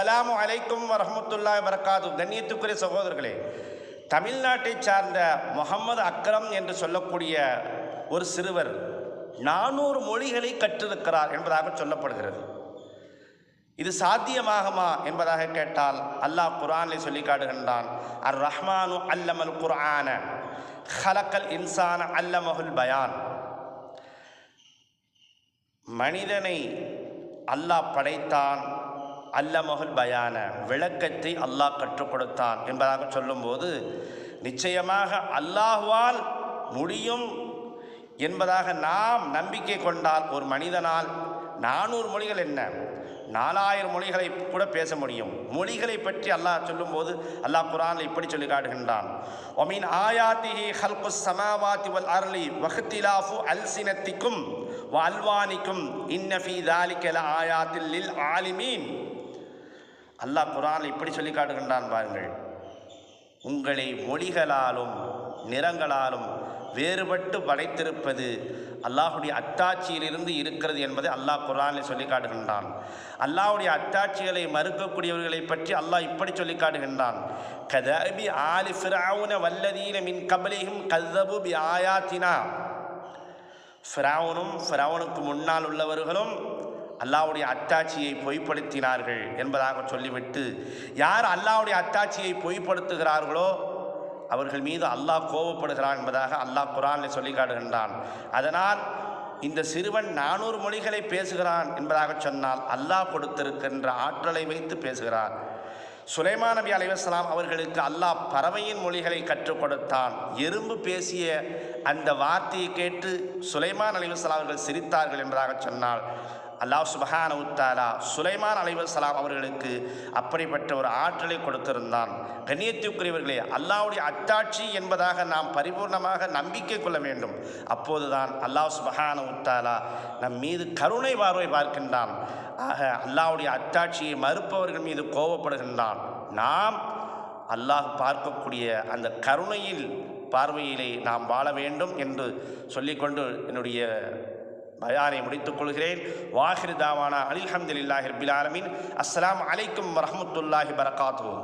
Alarm அலைக்கும் வரமத்துல்லா வரகாத்து கண்ணியத்துக்குரிய சகோதரர்களே தமிழ்நாட்டைச் சார்ந்த முகமது அக்ரம் என்று சொல்லக்கூடிய ஒரு சிறுவர் நானூறு மொழிகளை கற்றிருக்கிறார் என்பதாக சொல்லப்படுகிறது. இது சாத்தியமாகுமா என்பதாக கேட்டால் அல்லாஹ் குரானை சொல்லி காடுகின்றான் அர் ரஹ்மானு அல்லமல் குரான ஹலக்கல் இன்சான அல்லமஹுல் பயான். மனிதனை அல்லாஹ் படைத்தான் அல்லமகுல் பயான விளக்கத்தை அல்லாஹ் கற்றுக் கொடுத்தான் என்பதாக சொல்லும்போது நிச்சயமாக அல்லாஹ்வால் முடியும் என்பதாக நாம் நம்பிக்கை கொண்டால் ஒரு மனிதனால் நானூறு மொழிகள் என்ன? நாலாயிரம் மொழிகளை கூட பேச முடியும். மொழிகளை பற்றி அல்லாஹ் சொல்லும்போது அல்லாஹ் குரானில் இப்படி சொல்லி காட்டுகின்றான். ஒமீன் ஆயாத்திஹி ஹல்கு சமாவாத்தி வல் அருளி வஹ்திலாஃபு அல்சினத்திக்கும் வ அல்வானிக்கும் இன்னஃபி தாலிக்கல ஆயாத்தில் லில் ஆலிமீன். அல்லாஹ் குரானில் இப்படி சொல்லி காட்டுகின்றான் பாருங்கள். உங்களை மொழிகளாலும் நிறங்களாலும் வேறுபட்டு படைத்திருப்பது அல்லாஹுடைய அத்தாட்சியிலிருந்து இருக்கிறது என்பதை அல்லாஹ் குரானில் சொல்லி காட்டுகின்றான். அல்லாஹுடைய அத்தாட்சிகளை மறுக்கக்கூடியவர்களை பற்றி அல்லாஹ் இப்படி சொல்லி காட்டுகின்றான். கதபி ஆலி ஃபிரவுன வல்லதீன மின் கபலிஹும் கதபு பி ஆயாத்தினா ஃபிரவுனும் ஃபிரவுனுக்கு முன்னால் உள்ளவர்களும் அல்லாவுடைய அத்தாட்சியை பொய்ப்படுத்தினார்கள் என்பதாக சொல்லிவிட்டு யார் அல்லாஹ்வுடைய அத்தாட்சியை பொய்ப்படுத்துகிறார்களோ அவர்கள் மீது அல்லாஹ் கோபப்படுகிறான் என்பதாக அல்லாஹ் குரானில் சொல்லி காட்டுகின்றான். அதனால் இந்த சிறுவன் நானூறு மொழிகளை பேசுகிறான் என்பதாக சொன்னால் அல்லாஹ் கொடுத்திருக்கின்ற ஆற்றலை வைத்து பேசுகிறான். சுலைமா நபி அலைவாஸ்லாம் அவர்களுக்கு அல்லாஹ் பறவையின் மொழிகளை கற்றுக் கொடுத்தான். எறும்பு பேசிய அந்த வார்த்தையை கேட்டு சுலைமான் அலைவாஸ்லாம் அவர்கள் சிரித்தார்கள் என்றாக சொன்னால் அல்லாஹ் சுபஹான உத்தாலா சுலைமான் அலைவசலாம் அவர்களுக்கு அப்படிப்பட்ட ஒரு ஆற்றலை கொடுத்திருந்தான். கண்ணியத்துக்குரியவர்களே அல்லாவுடைய அத்தாட்சி என்பதாக நாம் பரிபூர்ணமாக நம்பிக்கை கொள்ள வேண்டும். அப்போதுதான் அல்லாஹ் சுபஹான உத்தாலா நம் மீது கருணை பார்வை பார்க்கின்றான். ஆக அல்லாவுடைய அத்தாட்சியை மறுப்பவர்கள் மீது கோபப்படுகின்றான். நாம் அல்லாஹ் பார்க்கக்கூடிய அந்த கருணையில் பார்வையிலே நாம் வாழ வேண்டும் என்று சொல்லிக்கொண்டு என்னுடைய பயானை முடித்துக் கொள்கிறேன். வாஹிர் தாவானா அலில்ஹம்துலில்லாஹி ரபில் அஸ்லாம் அலைக்கும் வரமத்துல்லாஹி பரகாத்துஹு.